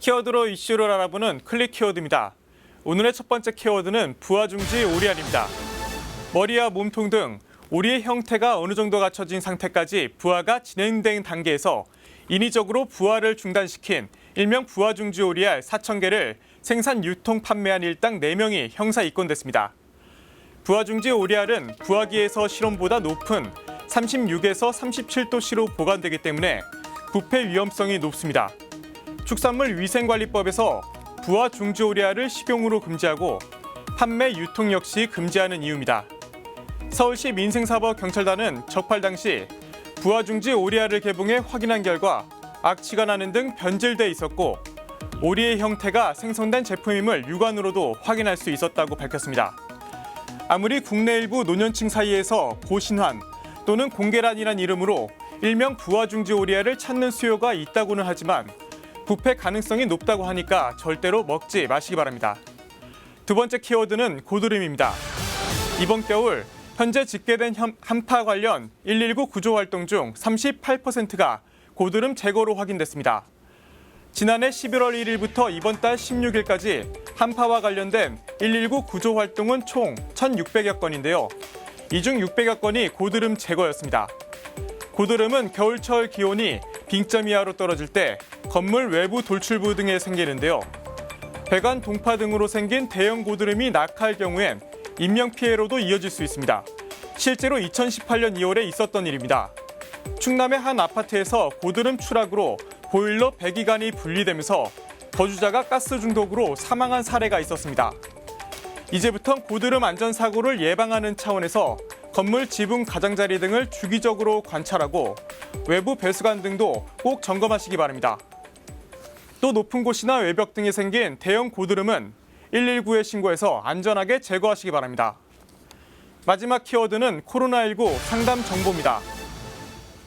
키워드로 이슈를 알아보는 클릭 키워드입니다. 오늘의 첫 번째 키워드는 부하 중지 오리알입니다. 머리와 몸통 등 오리의 형태가 어느 정도 갖춰진 상태까지 부화가 진행된 단계에서 인위적으로 부화를 중단시킨 일명 부하중지 오리알 4,000개를 생산, 유통, 판매한 일당 4명이 형사 입건됐습니다. 부하중지 오리알은 부화기에서 실온보다 높은 36에서 37도씨로 보관되기 때문에 부패 위험성이 높습니다. 축산물 위생관리법에서 부화 중지 오리알을 식용으로 금지하고 판매 유통 역시 금지하는 이유입니다. 서울시 민생사법경찰단은 적발 당시 부화 중지 오리알을 개봉해 확인한 결과 악취가 나는 등 변질돼 있었고 오리의 형태가 생성된 제품임을 육안으로도 확인할 수 있었다고 밝혔습니다. 아무리 국내 일부 노년층 사이에서 고신환 또는 공계란이란 이름으로 일명 부화중지 오리알을 찾는 수요가 있다고는 하지만 부패 가능성이 높다고 하니까 절대로 먹지 마시기 바랍니다. 두 번째 키워드는 고드름입니다. 이번 겨울 현재 집계된 현- 한파 관련 119 구조 활동 중 38%가 고드름 제거로 확인됐습니다. 지난해 11월 1일부터 이번 달 16일까지 한파와 관련된 119 구조 활동은 총 1,600여 건인데요. 이 중 600여 건이 고드름 제거였습니다. 고드름은 겨울철 기온이 빙점 이하로 떨어질 때 건물 외부 돌출부 등에 생기는데요. 배관 동파 등으로 생긴 대형 고드름이 낙하할 경우엔 인명 피해로도 이어질 수 있습니다. 실제로 2018년 2월에 있었던 일입니다. 충남의 한 아파트에서 고드름 추락으로 보일러 배기관이 분리되면서 거주자가 가스 중독으로 사망한 사례가 있었습니다. 이제부턴 고드름 안전 사고를 예방하는 차원에서 건물 지붕 가장자리 등을 주기적으로 관찰하고 외부 배수관 등도 꼭 점검하시기 바랍니다. 또 높은 곳이나 외벽 등에 생긴 대형 고드름은 119에 신고해서 안전하게 제거하시기 바랍니다. 마지막 키워드는 코로나19 상담 정보입니다.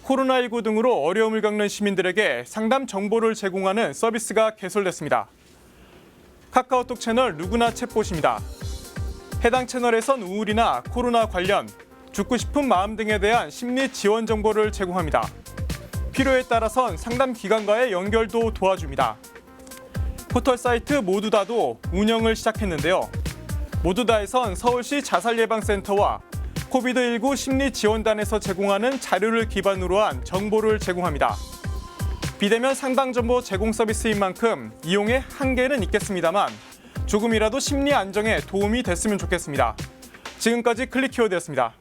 코로나19 등으로 어려움을 겪는 시민들에게 상담 정보를 제공하는 서비스가 개설됐습니다. 카카오톡 채널 누구나 챗봇입니다. 해당 채널에선 우울이나 코로나 관련, 죽고 싶은 마음 등에 대한 심리 지원 정보를 제공합니다. 필요에 따라선 상담 기관과의 연결도 도와줍니다. 포털 사이트 모두다도 운영을 시작했는데요. 모두다에선 서울시 자살예방센터와 코비드19 심리지원단에서 제공하는 자료를 기반으로 한 정보를 제공합니다. 비대면 상담 정보 제공 서비스인 만큼 이용에 한계는 있겠습니다만 조금이라도 심리 안정에 도움이 됐으면 좋겠습니다. 지금까지 클릭 키워드였습니다.